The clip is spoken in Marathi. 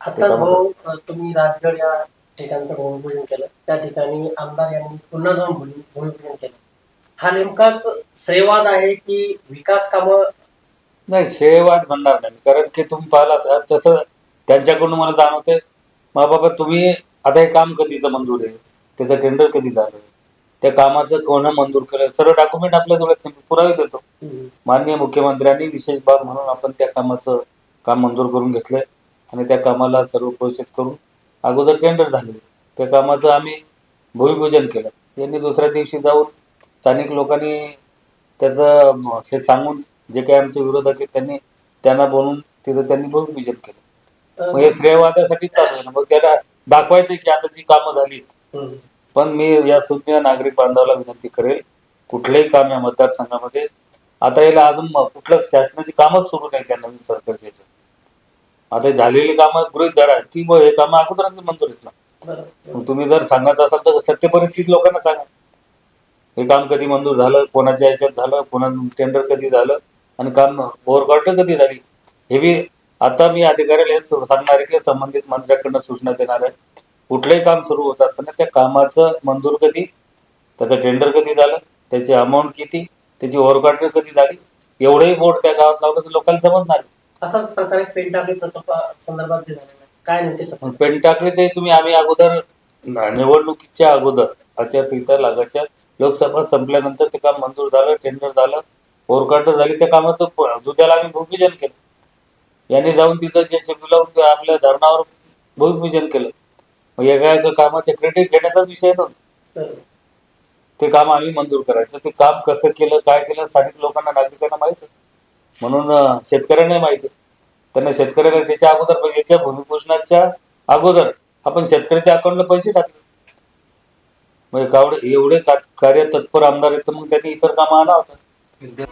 आता भाऊ तुम्ही राजगड या ठिकाणचं भूमिपूजन केलं. त्या ठिकाणी आमदार यांनी पुन्हा जाऊन भूमी भूमिपूजन केलं. हा नेमकाच श्रेयवाद आहे की विकास कामं? नाही श्रेयवाद म्हणणार नाही. कारण की तुम्ही पाहिला असाल तसं त्यांच्याकडून मला जाणवते मा बाबा तुम्ही आता हे काम कधीचं मंजूर आहे? त्याचं टेंडर कधी झालं? त्या कामाचं कोणं मंजूर केलं? सर्व डॉक्युमेंट आपल्या डोळ्यात नाही. पुरावे देतो. माननीय मुख्यमंत्र्यांनी विशेष बाब म्हणून आपण त्या कामाचं काम मंजूर करून घेतलंय. आणि त्या कामाला सर्व प्रोसेस करून अगोदर टेंडर झाले. त्या कामाचं आम्ही भूमिपूजन केलं. यांनी दुसऱ्या दिवशी जाऊन स्थानिक लोकांनी त्याचं हे सांगून जे काही आमचे विरोधक आहेत त्यांनी त्यांना बोलून तिथं त्यांनी भूमिपूजन केलं. मग हे श्रेयवादासाठी चालू आहे मग त्याला दाखवायचं की आता जी कामं झाली. पण मी या सुज्ञ नागरिक बांधवाला विनंती करेल कुठलंही काम या मतदारसंघामध्ये आता याला अजून म- कुठलं शासनाची कामच सुरू नाही त्या नवीन सरकारच्या. आता हे झालेली कामं गृहित धरा. की मग हे कामं अगोदरच मंजूर आहेत ना. मग तुम्ही जर सांगत असाल तर सत्य परिस्थिती लोकांना सांगा. हे काम कधी मंजूर झालं कोणाच्या ह्याच्यात झालं पुन्हा टेंडर कधी झालं आणि काम बोरगाट कधी झाली? हे बी आता मी अधिकाऱ्याला हेच सांगणार आहे की संबंधित मंत्र्याकडनं सूचना देणार आहे. कुठलंही काम सुरू होत असताना त्या कामाचं मंजूर कधी? त्याचं टेंडर कधी झालं? त्याची अमाऊंट किती? त्याची ओव्हरकाट कधी झाली? एवढंही बोर्ड त्या गावात लावलं तर लोकांना समजणार असाच प्रकारे पेंटाकळी प्रकल्प संदर्भात जे झालेलं आहे काय सत्य? मग पेनटाकळीचे तुम्ही आम्ही अगोदर न- निवडणुकीच्या अगोदर आचारसंहिता लागायच्या लोकसभा संपल्यानंतर ते काम मंजूर झालं टेंडर झालं ओरकाट झाली त्या कामाचं प- दुधाला आम्ही भूमिपूजन केलं यांनी जाऊन तिथं जे शिबिर लावून ते आपल्या धरणावर भूमिपूजन केलं मग एका एका कामाचे क्रेडिट घेण्याचा विषय नव्हता. ते काम आम्ही मंजूर करायचं ते काम कसं केलं काय केलं स्थानिक लोकांना नागरिकांना माहिती आहे. म्हणून अं, शेतकऱ्यांना माहिती आहे. त्यांना शेतकऱ्याला त्याच्या अगोदर याच्या भूमिपूजनाच्या अगोदर आपण शेतकऱ्याच्या अकाउंटला पैसे टाकले म्हणजे एवढे एवढे कार्य तत्पर आमदार आहेत तर मग त्यांनी इतर कामं आणा होतं